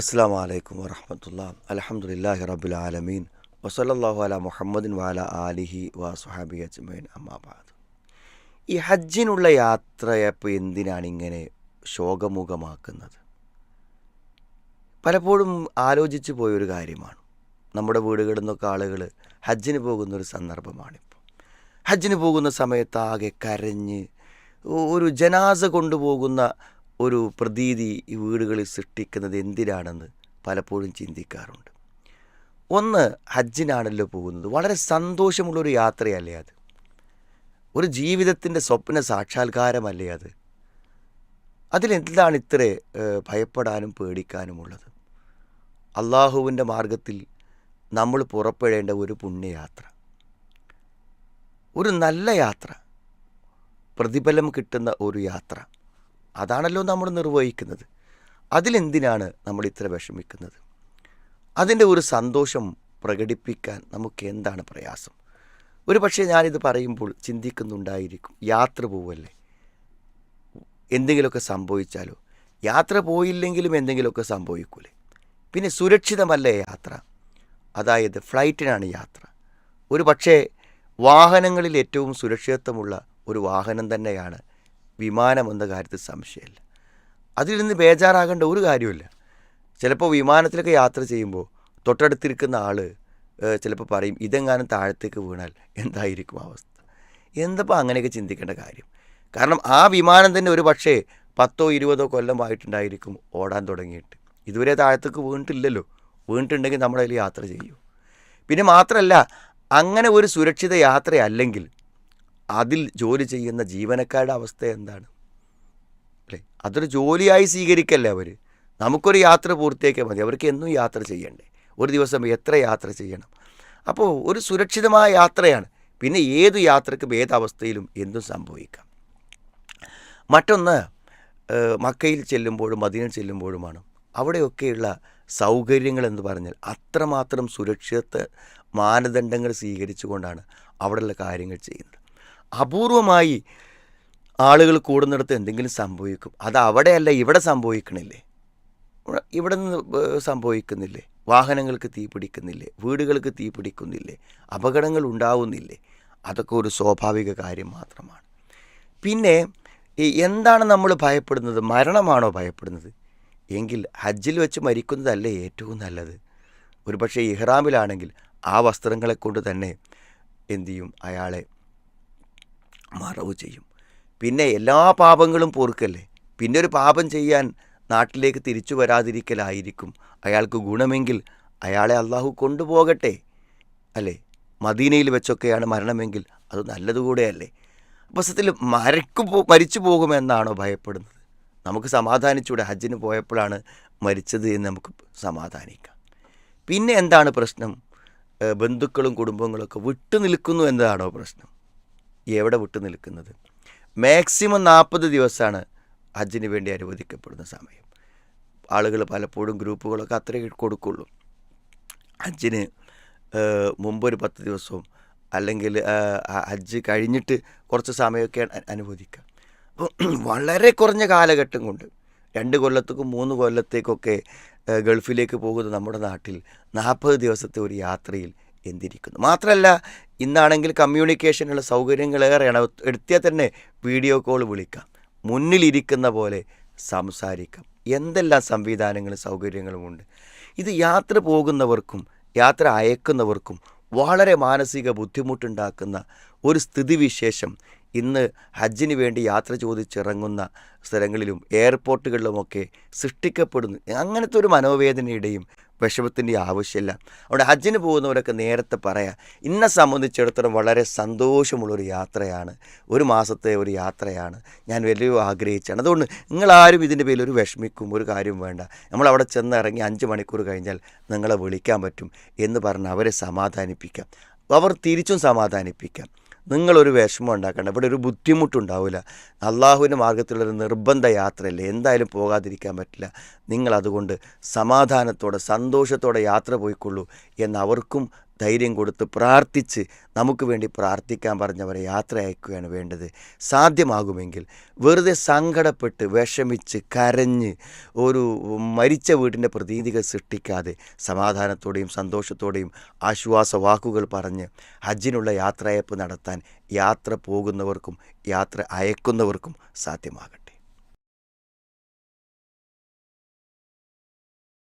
അസ്സാം വലൈക്കും വറഹമത്തുള്ള. അലഹമുല്ലാഹി റബുൽ ആലമീൻ. വസല്ലാഹു അല മുഹമ്മദിൻ വാല ആലിഹി വസുഹാബി അജ്മൈൻ അമ്മാബാദ് ഈ ഹജ്ജിനുള്ള യാത്രയപ്പോൾ എന്തിനാണ് ഇങ്ങനെ ശോകമുഖമാക്കുന്നത്? പലപ്പോഴും ആലോചിച്ചു പോയൊരു കാര്യമാണ്. നമ്മുടെ വീടുകളിൽ നിന്നൊക്കെ ആളുകൾ ഹജ്ജിന് പോകുന്നൊരു സന്ദർഭമാണിപ്പോൾ ഹജ്ജിന് പോകുന്ന സമയത്താകെ കരഞ്ഞ് ഒരു ജനാസ കൊണ്ടുപോകുന്ന ഒരു പ്രതീതി ഈ വീടുകളിൽ സൃഷ്ടിക്കുന്നത് എന്തിനാണെന്ന് പലപ്പോഴും ചിന്തിക്കാറുണ്ട്. ഒന്ന് ഹജ്ജിനാണല്ലോ പോകുന്നത്. വളരെ സന്തോഷമുള്ളൊരു യാത്രയല്ലേ അത്? ഒരു ജീവിതത്തിന്റെ സ്വപ്ന സാക്ഷാത്കാരമല്ലേ അത്? അതിലെന്താണ് ഇത്ര ഭയപ്പെടാനും പേടിക്കാനുമുള്ളത്? അള്ളാഹുവിന്റെ മാർഗത്തിൽ നമ്മൾ പുറപ്പെടേണ്ട ഒരു പുണ്യയാത്ര. ഒരു നല്ല യാത്ര. പ്രതിഫലം കിട്ടുന്ന ഒരു യാത്ര. അതാണല്ലോ നമ്മൾ നിർവഹിക്കുന്നത്. അതിലെന്തിനാണ് നമ്മൾ ഇത്ര വിഷമിക്കുന്നത്? അതിന്റെ ഒരു സന്തോഷം പ്രകടിപ്പിക്കാൻ നമുക്ക് എന്താണ് പ്രയാസം? ഒരു പക്ഷേ ഞാനിത് പറയുമ്പോൾ ചിന്തിക്കുന്നുണ്ടായിരിക്കും യാത്ര പോവല്ലേ? എന്തെങ്കിലുമൊക്കെ സംഭവിച്ചാലോ? യാത്ര പോയില്ലെങ്കിലും എന്തെങ്കിലുമൊക്കെ സംഭവിക്കൂലേ? പിന്നെ സുരക്ഷിതമല്ലേ യാത്ര? അതായത് ഫ്ലൈറ്റിനാണ് യാത്ര. ഒരു പക്ഷേ വാഹനങ്ങളിൽ ഏറ്റവും സുരക്ഷിതത്വമുള്ള ഒരു വാഹനം തന്നെയാണ് വിമാനം എന്ന കാര്യത്തിൽ സംശയമില്ല. അതിൽ നിന്ന് ബേജാറാകേണ്ട ഒരു കാര്യമില്ല ചിലപ്പോൾ വിമാനത്തിലൊക്കെ യാത്ര ചെയ്യുമ്പോൾ തൊട്ടടുത്തിരിക്കുന്ന ആൾ ചിലപ്പോൾ പറയും ഇതെങ്ങാനും താഴത്തേക്ക് വീണാൽ എന്തായിരിക്കും അവസ്ഥ? എന്തപ്പോൾ അങ്ങനെയൊക്കെ ചിന്തിക്കേണ്ട കാര്യം. കാരണം ആ വിമാനം തന്നെ ഒരു പക്ഷേ പത്തോ ഇരുപതോ കൊല്ലമായിട്ടുണ്ടായിരിക്കും ഓടാൻ തുടങ്ങിയിട്ട്. ഇതുവരെ താഴത്തേക്ക് വീണിട്ടില്ലല്ലോ. വീണിട്ടുണ്ടെങ്കിൽ നമ്മളതിൽ യാത്ര ചെയ്യൂ. പിന്നെ മാത്രമല്ല അങ്ങനെ ഒരു സുരക്ഷിത യാത്രയല്ലെങ്കിൽ അതിൽ ജോലി ചെയ്യുന്ന ജീവനക്കാരുടെ അവസ്ഥ എന്താണ്? അല്ലേ? അതൊരു ജോലിയായി സ്വീകരിക്കല്ലേ അവർ നമുക്കൊരു യാത്ര പൂർത്തിയാക്കിയാൽ മതി. അവർക്ക് എന്നും യാത്ര ചെയ്യണ്ടേ? ഒരു ദിവസം എത്ര യാത്ര ചെയ്യണം? അപ്പോൾ ഒരു സുരക്ഷിതമായ യാത്രയാണ്. പിന്നെ ഏത് യാത്രക്കും ഏതവസ്ഥയിലും എന്തും സംഭവിക്കാം. മറ്റൊന്ന് മക്കയിൽ ചെല്ലുമ്പോഴും മദീനയിൽ ചെല്ലുമ്പോഴുമാണ് അവിടെയൊക്കെയുള്ള സൗകര്യങ്ങൾ എന്ന് പറഞ്ഞാൽ അത്രമാത്രം സുരക്ഷിത മാനദണ്ഡങ്ങൾ സ്വീകരിച്ചുകൊണ്ടാണ് അവിടെയുള്ള കാര്യങ്ങൾ ചെയ്യുന്നത്. അപൂർവമായി ആളുകൾ കൂടുന്നിടത്ത് എന്തെങ്കിലും സംഭവിക്കും. അത് അവിടെയല്ല ഇവിടെ സംഭവിക്കണില്ലേ? ഇവിടെ- നിന്ന് സംഭവിക്കുന്നില്ലേ? വാഹനങ്ങൾക്ക് തീ പിടിക്കുന്നില്ലേ? വീടുകൾക്ക് തീ പിടിക്കുന്നില്ലേ? അപകടങ്ങൾ ഉണ്ടാവുന്നില്ലേ? അതൊക്കെ ഒരു സ്വാഭാവിക കാര്യം മാത്രമാണ്. പിന്നെ എന്താണ് നമ്മൾ ഭയപ്പെടുന്നത്? മരണമാണോ ഭയപ്പെടുന്നത്? എങ്കിൽ ഹജ്ജിൽ വെച്ച് മരിക്കുന്നതല്ലേ ഏറ്റവും നല്ലത്. ഒരുപക്ഷെ ഇഹ്റാമിലാണെങ്കിൽ ആ വസ്ത്രങ്ങളെ കൊണ്ട് തന്നെ എന്തു ചെയ്യും? അയാളെ മറവ് ചെയ്യും. പിന്നെ എല്ലാ പാപങ്ങളും പൊറുക്കല്ലേ പിന്നെ ഒരു പാപം ചെയ്യാൻ നാട്ടിലേക്ക് തിരിച്ചു വരാതിരിക്കലായിരിക്കും. അയാൾക്ക് ഗുണമെങ്കിൽ അയാളെ അള്ളാഹു കൊണ്ടുപോകട്ടെ. അല്ലേ? മദീനയിൽ വെച്ചൊക്കെയാണ് മരണമെങ്കിൽ അത് നല്ലതുകൂടെയല്ലേ? അപ്പോൾ സത്യത്തിൽ മരക്കു പോ മരിച്ചു പോകുമെന്നാണോ ഭയപ്പെടുന്നത്? നമുക്ക് സമാധാനിച്ചൂടെ ഹജ്ജിന് പോയപ്പോഴാണ് മരിച്ചത് എന്ന് നമുക്ക് സമാധാനിക്കാം. പിന്നെ എന്താണ് പ്രശ്നം? ബന്ധുക്കളും കുടുംബങ്ങളൊക്കെ വിട്ടു നിൽക്കുന്നു എന്നതാണോ പ്രശ്നം? എവിടെ വിട്ടു നിൽക്കുന്നത്? മാക്സിമം നാൽപ്പത് ദിവസമാണ് ഹജ്ജിന് വേണ്ടി അനുവദിക്കപ്പെടുന്ന സമയം. ആളുകൾ പലപ്പോഴും ഗ്രൂപ്പുകളൊക്കെ അത്രേ കൊടുക്കുള്ളൂ. ഹജ്ജിന് മുമ്പൊരു പത്ത് ദിവസവും അല്ലെങ്കിൽ ഹജ്ജ് കഴിഞ്ഞിട്ട് കുറച്ച് സമയമൊക്കെ അനുവദിക്കുക അനുവദിക്കാം. അപ്പോൾ വളരെ കുറഞ്ഞ കാലഘട്ടം കൊണ്ട് രണ്ട് കൊല്ലത്തേക്കും മൂന്ന് കൊല്ലത്തേക്കൊക്കെ ഗൾഫിലേക്ക് പോകുന്ന നമ്മുടെ നാട്ടിൽ നാൽപ്പത് ദിവസത്തെ ഒരു യാത്രയിൽ എന്തിരിക്കുന്നു. മാത്രമല്ല ഇന്നാണെങ്കിൽ കമ്മ്യൂണിക്കേഷനുള്ള സൗകര്യങ്ങളേറെയാണ്. എടുത്തിയാൽ തന്നെ വീഡിയോ കോൾ വിളിക്കാം. മുന്നിലിരിക്കുന്ന പോലെ സംസാരിക്കാം. എന്തെല്ലാം സംവിധാനങ്ങളും സൗകര്യങ്ങളുമുണ്ട്. ഇത് യാത്ര പോകുന്നവർക്കും യാത്ര അയക്കുന്നവർക്കും വളരെ മാനസിക ബുദ്ധിമുട്ടുണ്ടാക്കുന്ന ഒരു സ്ഥിതിവിശേഷം. ഇന്ന് ഹജ്ജിന് വേണ്ടി യാത്ര ചോദിച്ചിറങ്ങുന്ന സ്ഥലങ്ങളിലും എയർപോർട്ടുകളിലുമൊക്കെ സൃഷ്ടിക്കപ്പെടുന്നു. അങ്ങനത്തെ ഒരു മനോവേദനയുടെയും വിഷമത്തിന്റെ ആവശ്യമില്ല. അവിടെ ഹജ്ജിന് പോകുന്നവരൊക്കെ നേരത്തെ പറയാം ഇന്നെ സംബന്ധിച്ചിടത്തോളം വളരെ സന്തോഷമുള്ളൊരു യാത്രയാണ്. ഒരു മാസത്തെ ഒരു യാത്രയാണ്. ഞാൻ വലിയ ആഗ്രഹിച്ചാണ്. അതുകൊണ്ട് നിങ്ങളാരും ഇതിന്റെ പേരിൽ ഒരു വിഷമിക്കും ഒരു കാര്യം വേണ്ട. നമ്മൾ അവിടെ ചെന്ന് ഇറങ്ങി അഞ്ച് മണിക്കൂർ കഴിഞ്ഞാൽ നിങ്ങളെ വിളിക്കാൻ പറ്റും എന്ന് പറഞ്ഞ് അവരെ സമാധാനിപ്പിക്കാം. അവർ തിരിച്ചും സമാധാനിപ്പിക്കാം. നിങ്ങളൊരു വിഷമം ഉണ്ടാക്കേണ്ട. ഇവിടെ ഒരു ബുദ്ധിമുട്ടുണ്ടാവില്ല അള്ളാഹുവിന്റെ മാർഗത്തിലുള്ളൊരു നിർബന്ധ യാത്രയല്ലേ. എന്തായാലും പോകാതിരിക്കാൻ പറ്റില്ല. നിങ്ങളതുകൊണ്ട് സമാധാനത്തോടെ സന്തോഷത്തോടെ യാത്ര പോയിക്കൊള്ളൂ എന്ന് അവർക്കും ധൈര്യം കൊടുത്ത് പ്രാർത്ഥിച്ച് നമുക്ക് വേണ്ടി പ്രാർത്ഥിക്കാൻ പറഞ്ഞവരെ യാത്ര അയക്കുകയാണ് വേണ്ടത്. സാധ്യമാകുമെങ്കിൽ വെറുതെ സങ്കടപ്പെട്ട് വിഷമിച്ച് കരഞ്ഞ് ഒരു മരിച്ച വീടിന്റെ പ്രതീതികൾ സൃഷ്ടിക്കാതെ സമാധാനത്തോടെയും സന്തോഷത്തോടെയും ആശ്വാസ വാക്കുകൾ പറഞ്ഞ് ഹജ്ജിനുള്ള യാത്രയപ്പ് നടത്താൻ യാത്ര പോകുന്നവർക്കും യാത്ര അയക്കുന്നവർക്കും സാധ്യമാകട്ടെ.